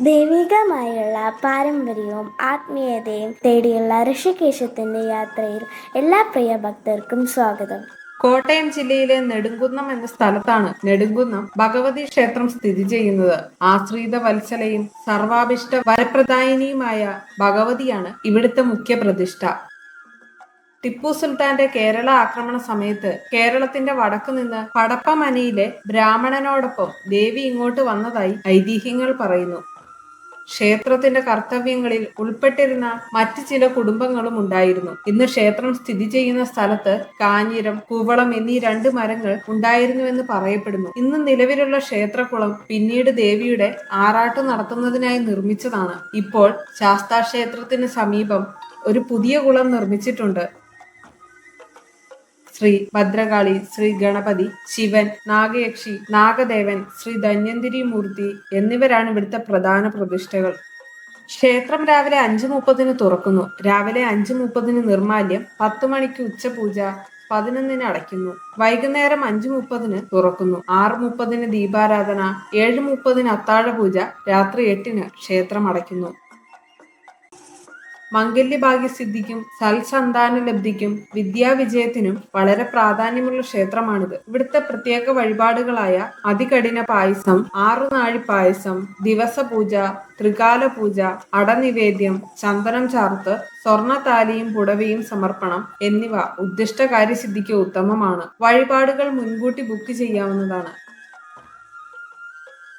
ദൈവികമായുള്ള പാരമ്പര്യവും ആത്മീയതയും തേടിയുള്ള ഋഷികേശത്തിന്റെ യാത്രയിൽ എല്ലാ പ്രിയ ഭക്തർക്കും സ്വാഗതം. കോട്ടയം ജില്ലയിലെ നെടുങ്കുന്നം എന്ന സ്ഥലത്താണ് നെടുങ്കുന്നം ഭഗവതി ക്ഷേത്രം സ്ഥിതി ചെയ്യുന്നത്. ആശ്രിത വത്സലയും സർവാഭിഷ്ട വരപ്രദായിനിയുമായ ഭഗവതിയാണ് ഇവിടുത്തെ മുഖ്യ പ്രതിഷ്ഠ. ടിപ്പു സുൽത്താന്റെ കേരള ആക്രമണ സമയത്ത് കേരളത്തിന്റെ വടക്കു നിന്ന് പടപ്പമനയിലെ ബ്രാഹ്മണനോടൊപ്പം ദേവി ഇങ്ങോട്ട് വന്നതായി ഐതിഹ്യങ്ങൾ പറയുന്നു. ക്ഷേത്രത്തിന്റെ കർത്തവ്യങ്ങളിൽ ഉൾപ്പെട്ടിരുന്ന മറ്റ് ചില കുടുംബങ്ങളും ഉണ്ടായിരുന്നു. ഇന്ന് ക്ഷേത്രം സ്ഥിതി ചെയ്യുന്ന സ്ഥലത്ത് കാഞ്ഞിരം കൂവളം എന്നീ രണ്ട് മരങ്ങൾ ഉണ്ടായിരുന്നുവെന്ന് പറയപ്പെടുന്നു. ഇന്ന് നിലവിലുള്ള ക്ഷേത്രക്കുളം പിന്നീട് ദേവിയുടെ ആറാട്ട് നടത്തുന്നതിനായി നിർമ്മിച്ചതാണ്. ഇപ്പോൾ ശാസ്താ ക്ഷേത്രത്തിന് സമീപം ഒരു പുതിയ കുളം നിർമ്മിച്ചിട്ടുണ്ട്. ശ്രീ ഭദ്രകാളി ശ്രീ ഗണപതി ശിവൻ നാഗയക്ഷി നാഗദേവൻ ശ്രീ ധന്യന്തിരി മൂർത്തി എന്നിവരാണ് ഇവിടുത്തെ പ്രധാന പ്രതിഷ്ഠകൾ. ക്ഷേത്രം രാവിലെ അഞ്ചു മുപ്പതിന് തുറക്കുന്നു. രാവിലെ അഞ്ചു മുപ്പതിന് നിർമാല്യം പത്തു മണിക്ക് ഉച്ചപൂജ പതിനൊന്നിന് അടയ്ക്കുന്നു. വൈകുന്നേരം അഞ്ചു മുപ്പതിന് തുറക്കുന്നു. ആറ് മുപ്പതിന് ദീപാരാധന ഏഴ് മുപ്പതിന് അത്താഴ പൂജ രാത്രി എട്ടിന് ക്ഷേത്രം അടയ്ക്കുന്നു. മംഗല്യഭാഗ്യസിദ്ധിക്കും സൽസന്താന ലബ്ധിക്കും വിദ്യാവിജയത്തിനും വളരെ പ്രാധാന്യമുള്ള ക്ഷേത്രമാണിത്. ഇവിടുത്തെ പ്രത്യേക വഴിപാടുകളായ അതികഠിന പായസം ആറുനാഴി പായസം ദിവസപൂജ ത്രികാല പൂജ അടനിവേദ്യം ചന്ദനം ചാർത്ത് സ്വർണതാലിയും പുടവയും സമർപ്പണം എന്നിവ ഉദ്ദിഷ്ട കാര്യസിദ്ധിക്ക് ഉത്തമമാണ്. വഴിപാടുകൾ മുൻകൂട്ടി ബുക്ക് ചെയ്യാവുന്നതാണ്.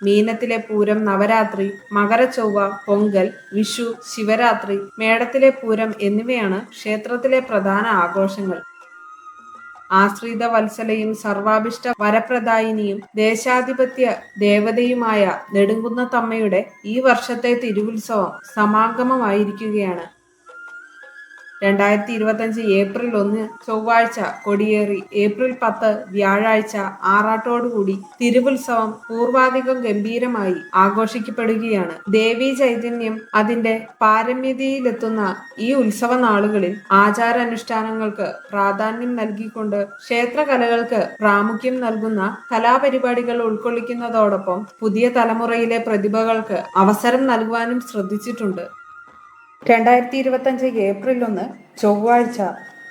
മീനത്തിലെ പൂരം നവരാത്രി മകരചൊവ്വ പൊങ്കൽ വിഷു ശിവരാത്രി മേടത്തിലെ പൂരം എന്നിവയാണ് ക്ഷേത്രത്തിലെ പ്രധാന ആഘോഷങ്ങൾ. ആശ്രിത വത്സലയും സർവാഭിഷ്ട വരപ്രദായിനിയും ദേശാധിപത്യ ദേവതയുമായ നെടുങ്കുന്നത്തമ്മയുടെ ഈ വർഷത്തെ തിരുവുത്സവം സമാഗമമായിരിക്കുകയാണ്. രണ്ടായിരത്തി ഇരുപത്തഞ്ച് ഏപ്രിൽ ഒന്ന് ചൊവ്വാഴ്ച കൊടിയേറി. ഏപ്രിൽ പത്ത് വ്യാഴാഴ്ച ആറാട്ടോടുകൂടി തിരുവുത്സവം പൂർവാധികം ഗംഭീരമായി ആഘോഷിക്കപ്പെടുകയാണ്. ദേവി ചൈതന്യം അതിന്റെ പാരമ്യതയിലെത്തുന്ന ഈ ഉത്സവ നാളുകളിൽ ആചാരാനുഷ്ഠാനങ്ങൾക്ക് പ്രാധാന്യം നൽകിക്കൊണ്ട് ക്ഷേത്രകലകൾക്ക് പ്രാമുഖ്യം നൽകുന്ന കലാപരിപാടികൾ ഉൾക്കൊള്ളിക്കുന്നതോടൊപ്പം പുതിയ തലമുറയിലെ പ്രതിഭകൾക്ക് അവസരം നൽകുവാനും ശ്രദ്ധിച്ചിട്ടുണ്ട്. രണ്ടായിരത്തി ഇരുപത്തഞ്ച് ഏപ്രിൽ ഒന്ന് ചൊവ്വാഴ്ച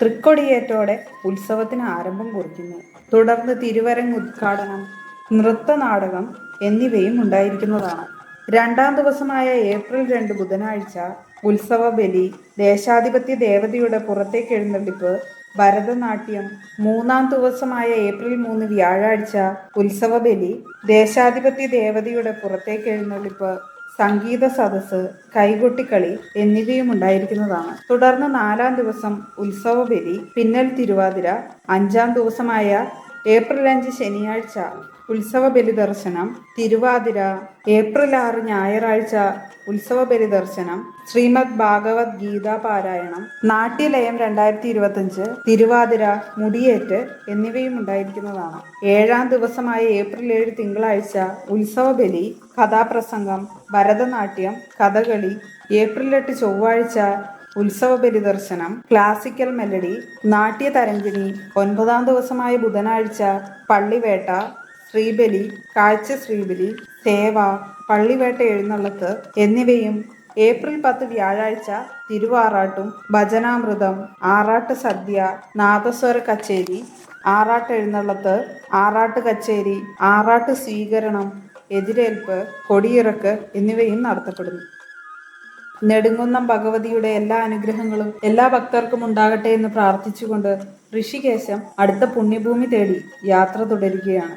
തൃക്കൊടിയേറ്റോടെ ഉത്സവത്തിന് ആരംഭം കുറിക്കുന്നു. തുടർന്ന് തിരുവരങ്ങ് ഉദ്ഘാടനം നൃത്തനാടകം എന്നിവയും ഉണ്ടായിരിക്കുന്നതാണ്. രണ്ടാം ദിവസമായ ഏപ്രിൽ രണ്ട് ബുധനാഴ്ച ഉത്സവ ബലി ദേശാധിപത്യ ദേവതയുടെ പുറത്തേക്ക് എഴുന്നള്ളിപ്പ് ഭരതനാട്യം മൂന്നാം ദിവസമായ ഏപ്രിൽ മൂന്ന് വ്യാഴാഴ്ച ഉത്സവ ബലി ദേശാധിപത്യ ദേവതയുടെ പുറത്തേക്ക് എഴുന്നള്ളിപ്പ് സംഗീത സദസ്സ് കൈകൊട്ടിക്കളി എന്നിവയും ഉണ്ടായിരിക്കുന്നതാണ് തുടർന്ന് നാലാം ദിവസം ഉത്സവ ബലി പിന്നൽ തിരുവാതിര അഞ്ചാം ദിവസമായ ഏപ്രിൽ അഞ്ച് ശനിയാഴ്ച ഉത്സവ ബലി ദർശനം തിരുവാതിര ഏപ്രിൽ ആറ് ഞായറാഴ്ച ഉത്സവ ബലി ദർശനം ശ്രീമദ് ഭാഗവത് ഗീതാ പാരായണം നാട്യലയം രണ്ടായിരത്തി ഇരുപത്തഞ്ച് തിരുവാതിര മുടിയേറ്റ് എന്നിവയും ഉണ്ടായിരിക്കുന്നതാണ്. ഏഴാം ദിവസമായ ഏപ്രിൽ ഏഴ് തിങ്കളാഴ്ച ഉത്സവ ബലി കഥാപ്രസംഗം ഭരതനാട്യം കഥകളി ഏപ്രിൽ എട്ട് ചൊവ്വാഴ്ച ഉത്സവ ബലി ദർശനം ക്ലാസിക്കൽ മെലഡി നാട്യതരഞ്ജിനി ഒൻപതാം ദിവസമായ ബുധനാഴ്ച പള്ളിവേട്ട ശ്രീബലി കാഴ്ച ശ്രീബലി സേവ പള്ളിവേട്ട എഴുന്നള്ളത്ത് എന്നിവയും ഏപ്രിൽ പത്ത് വ്യാഴാഴ്ച തിരുവാറാട്ടും ഭജനാമൃതം ആറാട്ട് സദ്യ നാദസ്വര കച്ചേരി ആറാട്ട് എഴുന്നള്ളത്ത് ആറാട്ട് കച്ചേരി ആറാട്ട് സ്വീകരണം എതിരേൽപ്പ് കൊടിയിറക്ക് എന്നിവയും നടത്തപ്പെടുന്നു. നെടുങ്കുന്നം ഭഗവതിയുടെ എല്ലാ അനുഗ്രഹങ്ങളും എല്ലാ ഭക്തർക്കും ഉണ്ടാകട്ടെ എന്ന് പ്രാർത്ഥിച്ചുകൊണ്ട് ഋഷികേശം അടുത്ത പുണ്യഭൂമി തേടി യാത്ര തുടരുകയാണ്.